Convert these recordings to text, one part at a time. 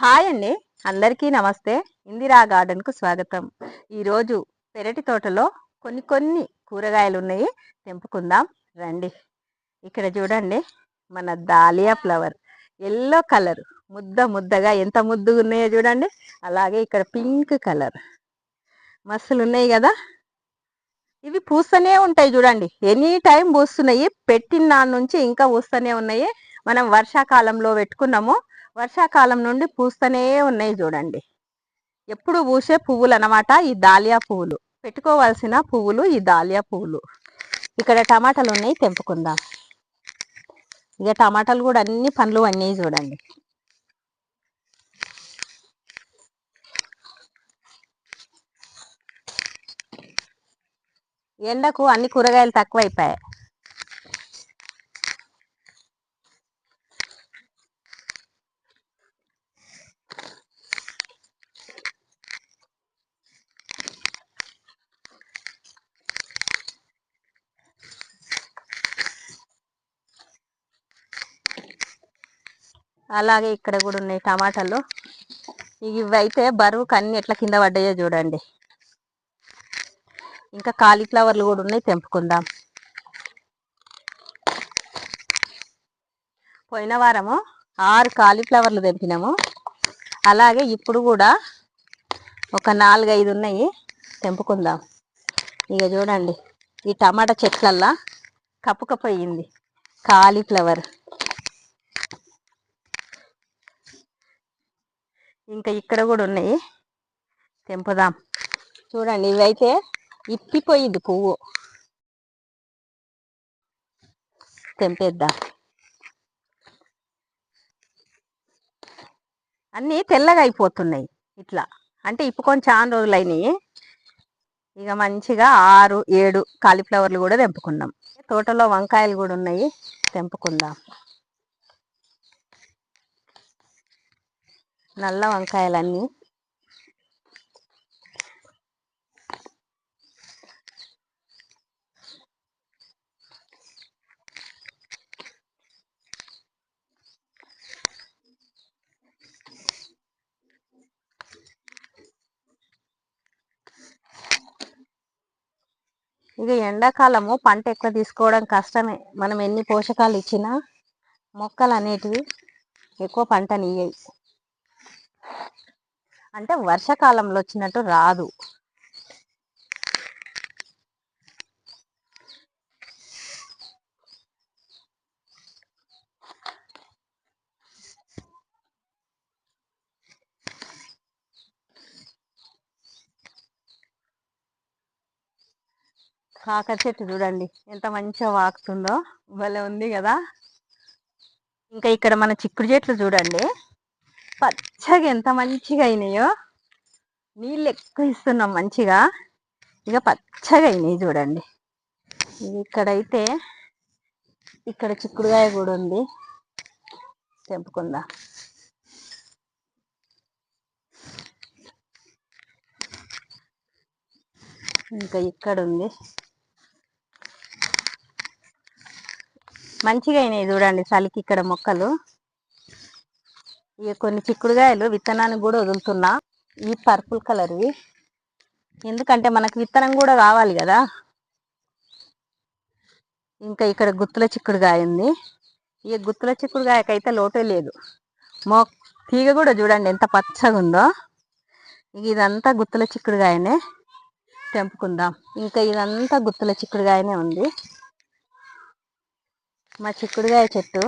Hi అండి. అందరికీ నమస్తే. ఇందిరా గార్డెన్కు స్వాగతం. ఈరోజు పెరటి తోటలో కొన్ని కొన్ని కూరగాయలు ఉన్నాయి తెంపుకుందాం. రండి. ఇక్కడ చూడండి. మన దాలియా ఫ్లవర్. Yellow colour. ముద్ద ముద్దగా ఎంత ముద్దుగా ఉన్నాయో చూడండి. అలాగే ఇక్కడ పింక్ కలర్. మస్తులు ఉన్నాయి కదా. ఇవి పూస్తూనే ఉంటాయి చూడండి. ఎనీ టైం పూస్తున్నాయి. పెట్టిన నాన్న నుంచి ఇంకా పూస్తూనే ఉన్నాయి. మనం వర్షాకాలంలో పెట్టుకున్నాము. వర్షాకాలం నుండి పూస్తూనే ఉన్నాయి చూడండి. ఎప్పుడు పూసే పువ్వులు అన్నమాట ఈ దాలియా పువ్వులు. పెట్టుకోవాల్సిన పువ్వులు ఈ దాలియా పువ్వులు. ఇక్కడ టమాటాలు ఉన్నాయి తెంపుకుందాం. ఇక టమాటాలు కూడా అన్ని పండ్లు అన్నీ చూడండి. ఎండకు అన్ని కూరగాయలు తక్కువైపోయాయి. అలాగే ఇక్కడ కూడా ఉన్నాయి టమాటాలు. ఇవైతే బరువు కన్నీ ఎట్లా కింద పడ్డాయో చూడండి. ఇంకా కాలీఫ్లవర్లు కూడా ఉన్నాయి తెంపుకుందాం. పోయిన వారము ఆరు కాలీఫ్లవర్లు తెంపినాము. అలాగే ఇప్పుడు కూడా ఒక నాలుగైదు ఉన్నాయి తెంపుకుందాం. ఇక చూడండి ఈ టమాటా చెట్లల్లా కప్పుకపోయింది కాలీఫ్లవర్. ఇంకా ఇక్కడ కూడా ఉన్నాయి. తెంపుదాం. చూడండి ఇవైతే ఇప్పిపోయింది పువ్వు. తెంపేద్దాం. అన్నీ తెల్లగా అయిపోతున్నాయి ఇట్లా. అంటే ఇప్పుకొని చాలా రోజులు అయినాయి ఇక మంచిగా ఆరు ఏడు కాలీఫ్లవర్లు కూడా తెంపుకున్నాం. తోటలో వంకాయలు కూడా ఉన్నాయి. తెంపుకుందాం. నల్ల వంకాయలన్నీ. ఇది ఎండాకాలము పంట ఎక్కువ తీసుకోవడం కష్టమే. మనం ఎన్ని పోషకాలు ఇచ్చినా మొక్కలు అనేటివి ఎక్కువ పంటనియ్యాయి అంటే వర్షాకాలంలో వచ్చినట్టు రాదు. కాకర చెట్టు చూడండి ఎంత మంచిగా వాకుతుందో భలే ఉంది కదా. ఇంకా ఇక్కడ మన చిక్కుడు చెట్లు చూడండి. పచ్చగా ఎంత మంచిగా అయినాయో నీళ్ళు ఎక్కువ ఇస్తున్నాం మంచిగా. ఇక పచ్చగా అయినాయి చూడండి. ఇక్కడైతే ఇక్కడ చిక్కుడుగాయ కూడా ఉంది. తెంపుకుందా. ఇంకా ఇక్కడ ఉంది. మంచిగా అయినాయి చూడండి చలికి ఇక్కడ మొక్కలు. ఇక కొన్ని చిక్కుడుగాయలు విత్తనానికి కూడా వదులుతున్నా. ఈ పర్పుల్ కలర్వి ఎందుకంటే మనకు విత్తనం కూడా కావాలి కదా. ఇంకా ఇక్కడ గుత్తుల చిక్కుడుగాయ ఉంది. ఈ గుత్తుల చిక్కుడుగాయకైతే లోటే లేదు. మో తీగ కూడా చూడండి ఎంత పచ్చగా ఉందో ఇదంతా గుత్తుల చిక్కుడుగాయనే తెంపుకుందాం. ఇంకా ఇదంతా గుత్తుల చిక్కుడుగాయనే ఉంది. మా చిక్కుడుగాయ చెట్టు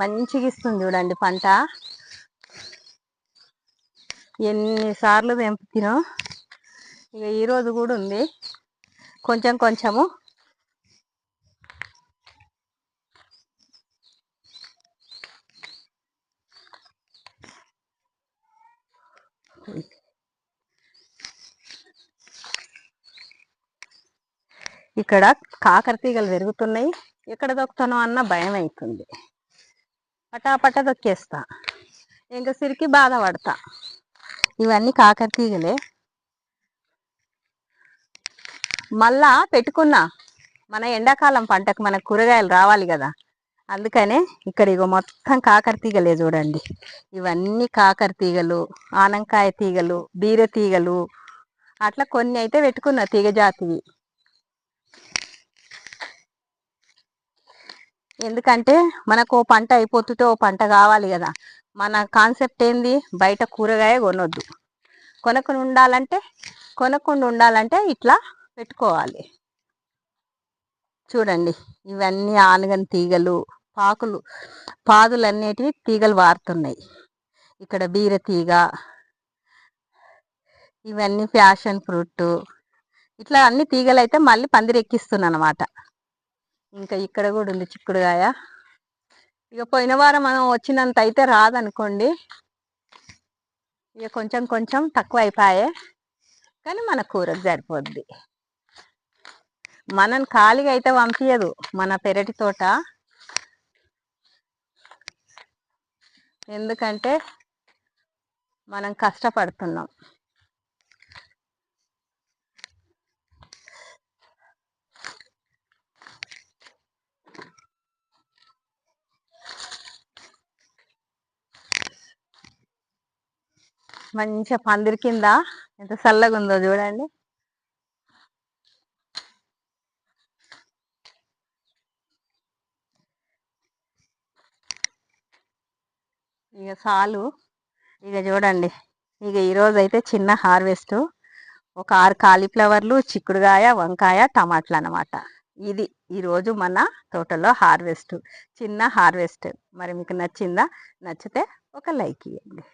మంచిగా ఇస్తుంది చూడండి పంట. ఎన్నిసార్లు తెంపుతినో ఇక ఈరోజు కూడా ఉంది. కొంచెం కొంచెము. ఇక్కడ కాకర తీగలు పెరుగుతున్నాయి ఎక్కడ దొక్కుతాను అన్న భయం అవుతుంది పటాపట దొక్కేస్తా. ఇంకా సిరికి బాధపడతా. ఇవన్నీ కాకర తీగలే మళ్ళా పెట్టుకున్నా. మన ఎండాకాలం పంటకు మన కూరగాయలు రావాలి కదా. అందుకనే ఇక్కడ ఇగో మొత్తం కాకర తీగలే చూడండి. ఇవన్నీ కాకర తీగలు ఆనంకాయ తీగలు బీర తీగలు అట్లా కొన్ని అయితే పెట్టుకున్న తీగ జాతివి. ఎందుకంటే మనకు ఓ పంట అయిపోతుంటే ఓ పంట కావాలి కదా. మన కాన్సెప్ట్ ఏంది? బయట కూరగాయ కొనొద్దు. కొనకుండా ఉండాలంటే కొనకుండా ఉండాలంటే ఇట్లా పెట్టుకోవాలి. చూడండి ఇవన్నీ ఆనగని తీగలు పాకులు పాదులు అన్నిటివి తీగలు వారుతున్నాయి. ఇక్కడ బీర తీగ ఇవన్నీ ఫ్యాషన్ ఫ్రూట్ ఇట్లా అన్ని తీగలు అయితే మళ్ళీ పందిరెక్కిస్తున్నాను అనమాట ఇంకా ఇక్కడ కూడా ఉంది చిక్కుడుగాయ. ఇక పోయిన వారం మనం వచ్చినంత అయితే రాదనుకోండి. ఇక కొంచెం కొంచెం తక్కువ అయిపోయాయి కానీ మన కూరకు సరిపోద్ది. మనం ఖాళీగా అయితే పంపించదు మన పెరటి తోట. ఎందుకంటే మనం కష్టపడుతున్నాం. మంచిగా పందిరి కింద ఎంత చల్లగా ఉందో చూడండి. ఇక చాలు ఇక చూడండి. ఇక ఈరోజు అయితే చిన్న హార్వెస్ట్. ఒక ఆరు కాలీఫ్లవర్లు చిక్కుడుగాయ వంకాయ టమాటాలు అనమాట ఇది ఈరోజు మన తోటలో హార్వెస్ట్. చిన్న హార్వెస్ట్. మరి మీకు నచ్చిందా? నచ్చితే ఒక లైక్ ఇవ్వండి